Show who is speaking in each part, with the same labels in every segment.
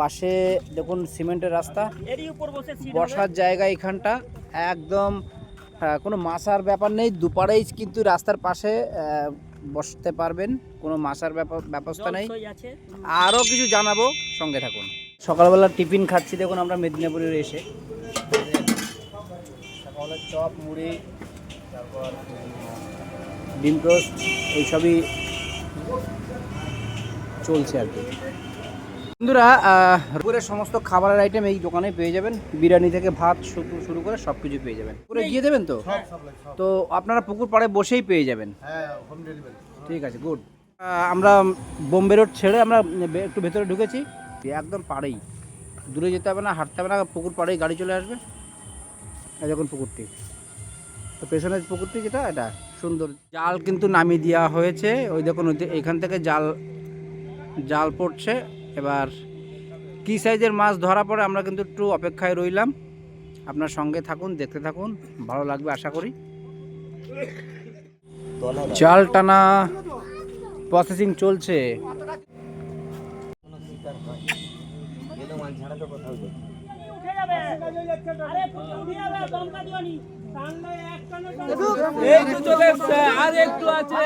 Speaker 1: পাশে দেখুন সিমেন্টের রাস্তা। বসার জায়গা এখানটা। একদম হ্যাঁ, কোনো মাসার ব্যাপার নেই দুপারেই কিন্তু রাস্তার পাশে বসতে পারবেন। কোনো মাসার ব্যবস্থা নেই। আরও কিছু জানাব সঙ্গে থাকুন। সকালবেলা টিফিন খাচ্ছি দেখুন আমরা মেদিনীপুরের এসে। সকালে চপ মুড়ি তারপর ডিম টোস্ট এইসবই চলছে আর কি। বন্ধুরা আহ, দুপুরের সমস্ত খাবারের আইটেম এই দোকানে পেয়ে যাবেন। বিরিয়ানি থেকে ভাত শুরু শুরু করে সব কিছু পেয়ে যাবেন। পুরো গিয়ে দেবেন তো? তো আপনারা পুকুর পাড়ে বসেই পেয়ে যাবেন। ঠিক আছে গুড আমরা বোম্বে রোড ছেড়ে আমরা একটু ভেতরে ঢুকেছি। একদম পাড়েই। দূরে যেতে হবে না হাঁটতে হবে না পুকুর পাড়েই গাড়ি চলে আসবে। এই দেখুন পুকুরটি। তো পেছনের পুকুরটি যেটা এটা সুন্দর। জাল কিন্তু নামিয়ে দেওয়া হয়েছে। ওই দেখুন এখান থেকে জাল জাল পড়ছে। এবার কী সাইজের মাছ ধরা পড়ে আমরা কিন্তু একটু অপেক্ষায় রইলাম। আপনার সঙ্গে থাকুন, দেখতে থাকুন, ভালো লাগবে আশা করি। জাল টানা প্রসেসিং চলছে।
Speaker 2: আরে
Speaker 3: একটু আছে।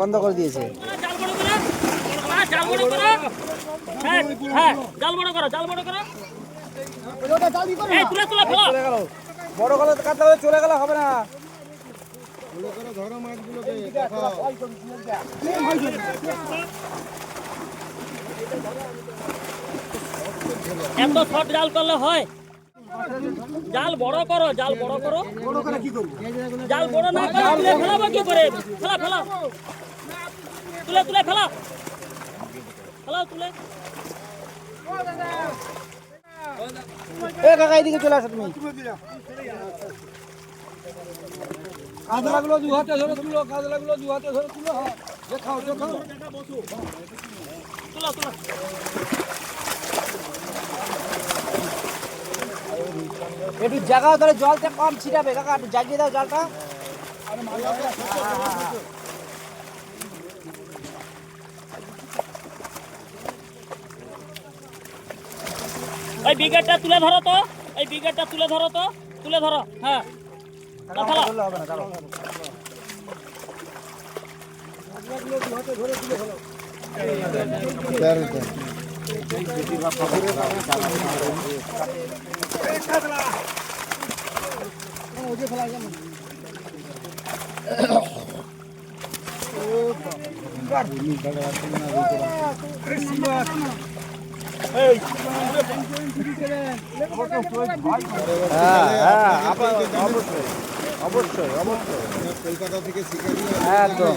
Speaker 1: বন্ধ করে দিয়েছে
Speaker 2: বড় করো হ্যাঁ, জাল বড় করো হ্যাঁ হ্যাঁ জাল বড় করো বড় করো এই তুলে তুলে ফেলো।
Speaker 1: বড় গলা কাতলা চলে গেলে হবে না।
Speaker 2: এত শর্ট জাল করলে হয়। জাল বড় করো জাল বড় করো। জাল বড় না করে তুলে ফেলাবো কি করে? ফেলা ফেলা। তুলে তুলে ফেলা। ফেলাও তুলে।
Speaker 1: এ কাকা এদিকে চলে আসো তুমি।
Speaker 3: কাদলাগুলো দু হাতে ধরে তুলো কাদলাগুলো দু হাতে ধরে তুলো। হ্যাঁ দেখাও দেখাও
Speaker 2: তুলো তুলো।
Speaker 1: একটু জায়গাও তাহলে জলটা কম ছিটাবে কাকা একটু জাগিয়ে দাও জলটা।
Speaker 2: ওই বিকেটটা তুলে ধরো তো এই বিকেটটা তুলে ধরো তো তুলে ধরো হ্যাঁ। তা ফেলা
Speaker 1: ধরলে হ্যাঁ হ্যাঁ অবশ্যই অবশ্যই।
Speaker 4: কলকাতা থেকে শিকারি
Speaker 1: একদম।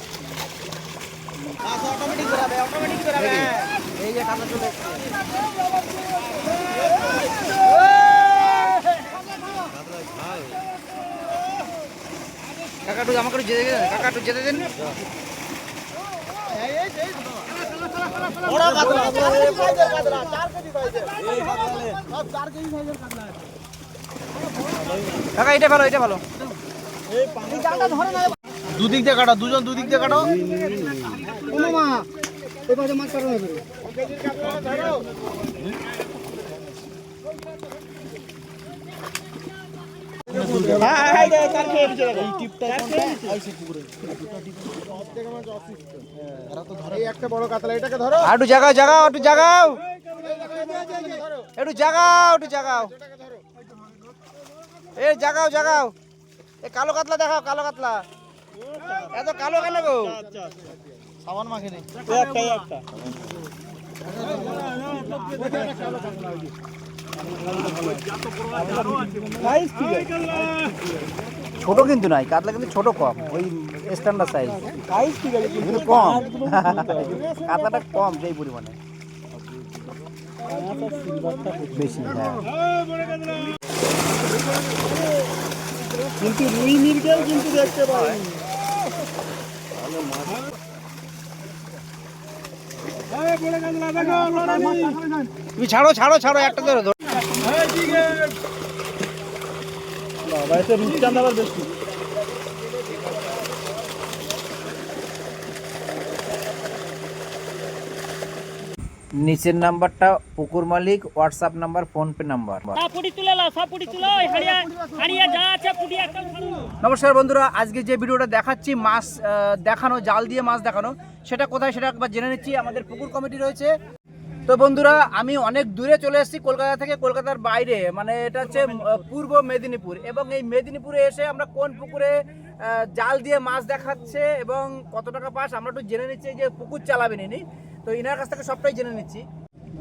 Speaker 1: এই যে কাটা চলে এসছে। একটু আমাকে একটু যেতে দেন কাকা একটু যেতে দেন। কাকা এটা ভালো এটা ভালো।
Speaker 4: দুদিক দিয়ে কাটো দুজন দুদিক দিয়ে কাটো। এই একটা বড় কাতলা এটাকে ধরো।
Speaker 1: আর একটু জাগাও জাগাও একটু জাগাও। একটু জাগাও একটু জাগাও। এ জাগাও জাগাও। এ কালো কাতলা দেখাও কালো কাতলা। এত কালো কেন গো?
Speaker 4: সাবান মাখে নেই
Speaker 1: একটা একটা। ছোট কিন্তু নাই কাতলা কিন্তু ছোট কম ওই স্ট্যান্ডার্ড সাইজ সাইজ ঠিক আছে কিন্তু কম। কাতলাটা কম সেই পরিমাণে। বেশি হ্যাঁ।
Speaker 4: কিন্তু রুই মির্গেও কিন্তু দেখতে পাই।
Speaker 1: তুমি ছাড়ো ছাড়ো ছাড়ো একটা ধরে ধরো।
Speaker 4: বাবা এতে আবার বেশি
Speaker 1: নিচের নাম্বারটা পুকুর মালিক হোয়াটসঅ্যাপ নাম্বার ফোনপে নাম্বার। নমস্কার বন্ধুরা আজকে যে ভিডিওটা দেখাচ্ছি মাছ দেখানো জাল দিয়ে মাছ দেখানো সেটা কোথায় সেটা একবার জেনে নিচ্ছি আমাদের পুকুর কমিটি রয়েছে। তো বন্ধুরা আমি অনেক দূরে চলে এসেছি কলকাতা থেকে কলকাতার বাইরে মানে এটা হচ্ছে পূর্ব মেদিনীপুর এবং এই মেদিনীপুরে এসে আমরা কোন পুকুরে জাল দিয়ে মাছ দেখাচ্ছে এবং কত টাকা পাস আমরা একটু জেনে নিচ্ছি যে পুকুর চালাবেন ইনি। তো ইনার কাছ থেকে সবটাই জেনে নিচ্ছি।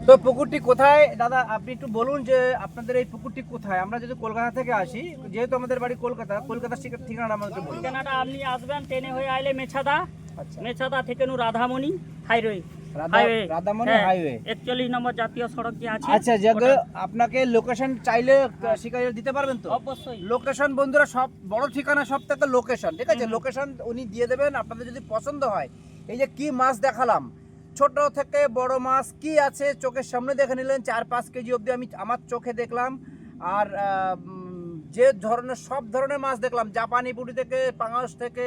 Speaker 1: তো পুকুরটি কোথায়? দাদা আপনি একটু বলুন যে আপনাদের এই পুকুরটি কোথায়? আমরা যদি কলকাতা থেকে আসি যেহেতু আমাদের বাড়ি কলকাতা কলকাতার ঠিকা- ঠিকানাটা আমাদের
Speaker 2: ঠিকানাটা আপনি আসবেন ট্রেনে হয়ে আইলে মেছাদা
Speaker 1: আচ্ছা।
Speaker 2: মেছাদা থেকে নু রাধামণি হাইওয়ে।
Speaker 1: রাধা- রাধামণি হাইওয়ে।
Speaker 2: একচল্লিশ নম্বর জাতীয় সড়ক যে আছে
Speaker 1: আচ্ছা যে আপনাকে লোকেশন চাইলে শিকারি দিতে পারবেন তো?
Speaker 2: অবশ্যই।
Speaker 1: লোকেশন বন্ধুরা সব বড় ঠিকানা সব থেকে লোকেশন ঠিক আছে? লোকেশন উনি দিয়ে দেবেন আপনাদের যদি পছন্দ হয়। এই যে কি মাছ দেখালাম ছোট থেকে বড় মাছ কি আছে চোখের সামনে দেখে নিলেন? চার, পাঁচ কেজি অবধি আমি আমার চোখে দেখলাম। আর যে ধরনের, সব ধরনের মাছ দেখলাম। জাপানি পুটি থেকে, পাঙাশ থেকে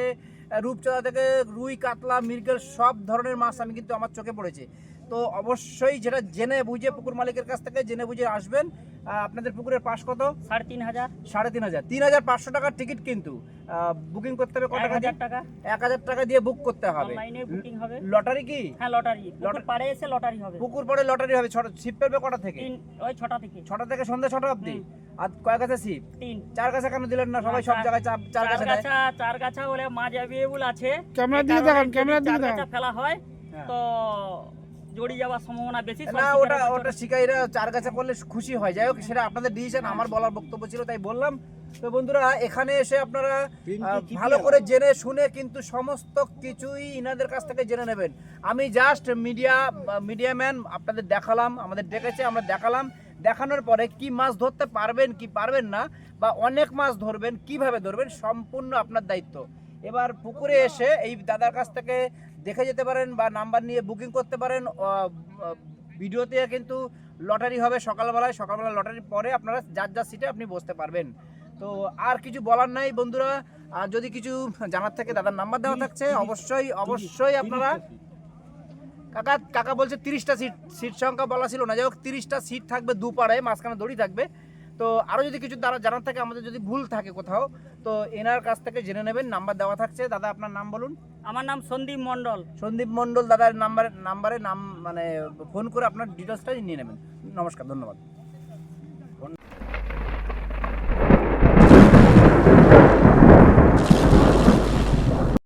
Speaker 1: রূপচাঁদা থেকে, রুই, কাতলা, মৃগেল, সব ধরনের মাছ আমি কিন্তু আমার চোখে পড়েছে। তো অবশ্যই যেটা জেনে বুঝে পুকুর মালিকের কাছ থেকে জেনে বুঝে আসবেন আপনাদের পুকুরের পাশ কত?
Speaker 2: সাড়ে তিন হাজার।
Speaker 1: সাড়ে তিন হাজার। তিন হাজার পাঁচশো টাকার টিকিট কিন্তু। বুকিং করতে হবে কত টাকা
Speaker 2: হাজার টাকা।
Speaker 1: এক হাজার টাকা দিয়ে বুক করতে হবে।
Speaker 2: অনলাইনে বুকিং হবে।
Speaker 1: লটারি কি?
Speaker 2: হ্যাঁ লটারি।
Speaker 1: লটারি-
Speaker 2: পাড়ে এসে লটারি হবে।
Speaker 1: পুকুর পরে লটারি হবে। ছটা ছিপ পেবে কটা থেকে?
Speaker 2: ওই ছটা থেকে।
Speaker 1: ছটা থেকে সন্ধ্যা ছটা অবধি? আর কয় কাছে ছিপ
Speaker 2: তিন।
Speaker 1: চার কাছে কেন দিলেন না? সবাই সব জায়গায় চার- চার
Speaker 2: চার
Speaker 1: কাছে দেয়।
Speaker 2: হলে মাছ অ্যাভেলেবল আছে।
Speaker 3: ক্যামেরা দিকে দেখান, ক্যামেরা
Speaker 2: চার
Speaker 3: দেখান।
Speaker 2: ফেলা হয়।
Speaker 1: হ্যাঁ।
Speaker 2: তো জড়ি যাওয়ার সম্ভাবনা বেশি
Speaker 1: না ওটা ওটা শিকারীরা চার কাছে করলে খুশি হয়। যাই হোক সেটা আপনাদের ডিসিশন আমার বলার বক্তব্য ছিল তাই বললাম। তো বন্ধুরা এখানে এসে আপনারা ভালো করে জেনে শুনে কিন্তু সমস্ত কিছুই ইনাদের কাছ থেকে জেনে নেবেন। আমি জাস্ট মিডিয়া মিডিয়া ম্যান আপনাদের দেখালাম আমাদের ডেকেছে আমরা দেখালাম। দেখানোর পরে কি মাছ ধরতে পারবেন কি পারবেন না বা অনেক মাছ ধরবেন কীভাবে ধরবেন সম্পূর্ণ আপনার দায়িত্ব। এবার পুকুরে এসে এই দাদার কাছ থেকে দেখে যেতে পারেন বা নাম্বার নিয়ে বুকিং করতে পারেন ভিডিওতে কিন্তু লটারি হবে সকালবেলায়। সকালবেলা লটারির পরে আপনারা যার যার সিটে আপনি বসতে পারবেন। তো আর কিছু বলার নাই বন্ধুরা। আর যদি কিছু জানার থাকে দাদার নাম্বার দেওয়া থাকছে অবশ্যই অবশ্যই আপনারা কাকা কাকা বলছে তিরিশটা সিট সিট সংখ্যা বলা ছিল না। যাই হোক তিরিশটা সিট থাকবে দুপাড়ে মাঝখানে দড়ি থাকবে। তো আরও যদি কিছু তারা জানার থাকে আমাদের যদি ভুল থাকে কোথাও তো এনার কাছ থেকে জেনে নেবেন নাম্বার দেওয়া থাকছে। দাদা আপনার নাম বলুন।
Speaker 2: আমার নাম সন্দীপ মণ্ডল।
Speaker 1: সন্দীপ মণ্ডল দাদার নাম্বার নাম্বারে নাম মানে ফোন করে আপনার ডিটেলসটাই নিয়ে নেবেন। নমস্কার ধন্যবাদ।